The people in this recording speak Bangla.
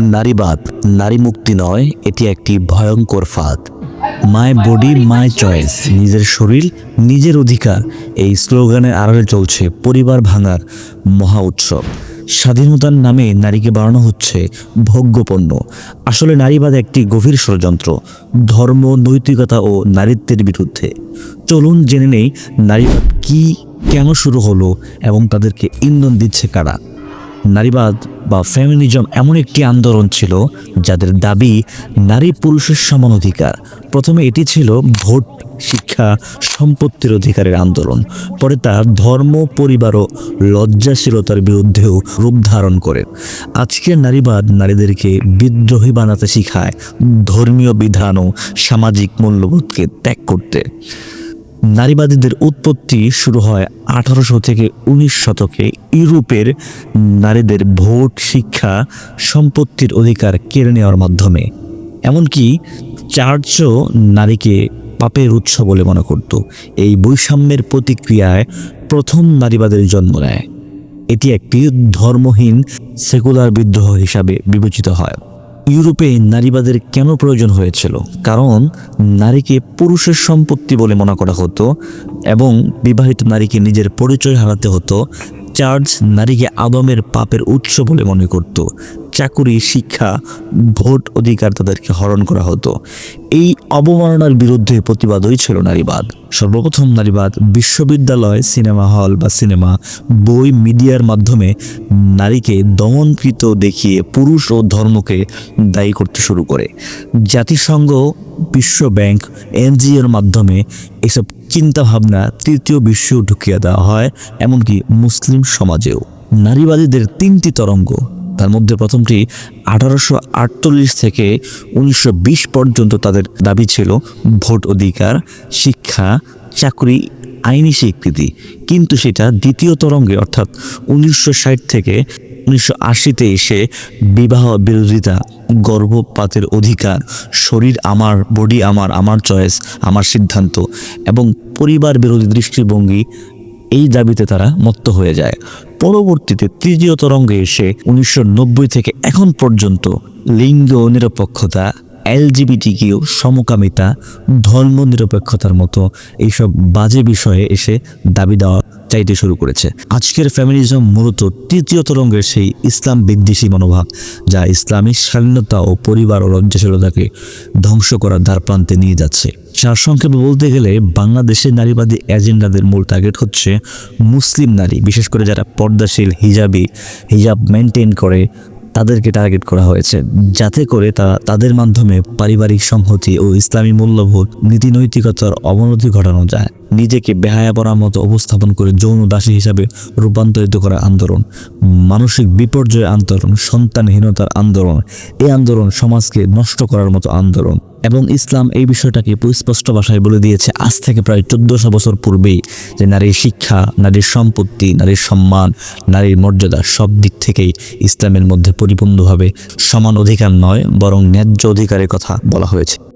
নারীবাদ নারী মুক্তি নয়, এটি একটি ভয়ঙ্কর ফাঁদ। মাই বডি, মাই চয়েস, নিজের শরীর, নিজের অধিকার, এই স্লোগানের আড়ালে চলছে পরিবার ভাঙার মহা উৎসব। স্বাধীনতার নামে নারীকে বাড়ানো হচ্ছে ভোগ্যপণ্য। আসলে নারীবাদ একটি গভীর ষড়যন্ত্র, ধর্ম, নৈতিকতা ও নারীত্বের বিরুদ্ধে। চলুন জেনে নেই, নারীবাদ কি, কেন শুরু হলো এবং তাদেরকে ইন্ধন দিচ্ছে কারা? নারীবাদ বা ফেমিনিজম এমন একটি আন্দোলন ছিল যাদের দাবি নারী পুরুষের সমান অধিকার। প্রথমে এটি ছিল ভোট, শিক্ষা, সম্পত্তির অধিকারের আন্দোলন। পরে তা ধর্ম, পরিবার ও লজ্জাশীলতার বিরুদ্ধেও রূপ ধারণ করে। আজকের নারীবাদ নারীদেরকে বিদ্রোহী বানাতে শিখায় ধর্মীয় বিধান ও সামাজিক মূল্যবোধকে ত্যাগ করতে। নারীবাদীদের উৎপত্তি শুরু হয় আঠারোশো থেকে উনিশ শতকে। ইউরোপের নারীদের ভোট, শিক্ষা, সম্পত্তির অধিকার কেড়ে নেওয়ার মাধ্যমে। এমনকি চার্চও নারীকে পাপের উৎস বলে মনে করত। এই বৈষম্যের প্রতিক্রিয়ায় প্রথম নারীবাদের জন্ম নেয়। এটি একটি ধর্মহীন, সেকুলার বিদ্রোহ হিসাবে বিবেচিত হয়। ইউরোপে নারীবাদের কেন প্রয়োজন হয়েছিল? কারণ নারীকে পুরুষের সম্পত্তি বলে মনে করা হতো এবং বিবাহিত নারীকে নিজের পরিচয় হারাতে হতো। চার্চ নারীকে আদমের পাপের উৎস বলে মনে করত। চাকুরি, শিক্ষা, ভোট অধিকার তাদেরকে হরণ করা হতো। এই অবমাননার বিরুদ্ধে প্রতিবাদই ছিল নারীবাদ। সর্বপ্রথম নারীবাদ বিশ্ববিদ্যালয়, সিনেমা হল বা সিনেমা বই মিডিয়ার মাধ্যমে নারীকে দমনকৃত দেখিয়ে পুরুষ ও ধর্মকে দায়ী করতে শুরু করে। জাতিসংঘ, বিশ্ব ব্যাংক, এনজিওর মাধ্যমে এসব চিন্তাভাবনা তৃতীয় বিশ্বেও ঢুকিয়ে দেওয়া হয়, এমনকি মুসলিম সমাজেও। নারীবাদীদের তিনটি তরঙ্গ তার মধ্যে প্রথমটি আঠারোশো আটচল্লিশ থেকে উনিশশো বিশ পর্যন্ত তাদের দাবি ছিল ভোট অধিকার, শিক্ষা, চাকরি, আইনি স্বীকৃতি। কিন্তু সেটা দ্বিতীয় তরঙ্গে, অর্থাৎ উনিশশো ষাট থেকে উনিশশো আশিতে এসে বিবাহ বিরোধিতা, গর্ভপাতের অধিকার, শরীর আমার বডি আমার আমার চয়েস আমার সিদ্ধান্ত এবং পরিবার বিরোধী দৃষ্টিভঙ্গি এই দাবিতে তারা মত্ত হয়ে যায়। পরবর্তীতে তৃতীয় তরঙ্গে এসে উনিশশো নব্বই থেকে এখন পর্যন্ত লিঙ্গ নিরপেক্ষতা এলজিবিটি কিউ সমকামিতা ধর্ম নিরপেক্ষতার মতো এইসব বাজে বিষয়ে এসে দাবি দেওয়া চাইতে শুরু করেছে। আজকের ফ্যামিলিজম মূলত তৃতীয় তরঙ্গের সেই ইসলাম বিদ্বেষী মনোভাব, যা ইসলামিক স্বাধীনতা ও পরিবার ও লজ্জাশীলতাকে ধ্বংস করার দ্বার প্রান্তে নিয়ে যাচ্ছে। সারসংক্ষেপে বলতে গেলে বাংলাদেশের নারীবাদী এজেন্ডাদের মূল টার্গেট হচ্ছে মুসলিম নারী, বিশেষ করে যারা পর্দাশীল, হিজাবি, হিজাব মেনটেন করে তাদেরকে টার্গেট করা হয়েছে। যাতে করে তারা তাদের মাধ্যমে পারিবারিক সংহতি ও ইসলামী মূল্যবোধ, নীতিনৈতিকতার অবনতি ঘটানো যায়। নিজেকে বেহায়া পড়ার মতো উপস্থাপন করে যৌন দাসী হিসাবে রূপান্তরিত করা আন্দোলন, মানসিক বিপর্যয় আন্দোলন, সন্তানহীনতার আন্দোলন, এই আন্দোলন সমাজকে নষ্ট করার মতো আন্দোলন। এবং ইসলাম এই বিষয়টাকে সুস্পষ্ট ভাষায় বলে দিয়েছে, আজ থেকে প্রায় চোদ্দশো বছর পূর্বেই যে নারীর শিক্ষা, নারীর সম্পত্তি, নারীর সম্মান, নারীর মর্যাদা সব দিক থেকেই ইসলামের মধ্যে পরিপূর্ণভাবে সমান অধিকার নয়, বরং ন্যায্য অধিকারের কথা বলা হয়েছে।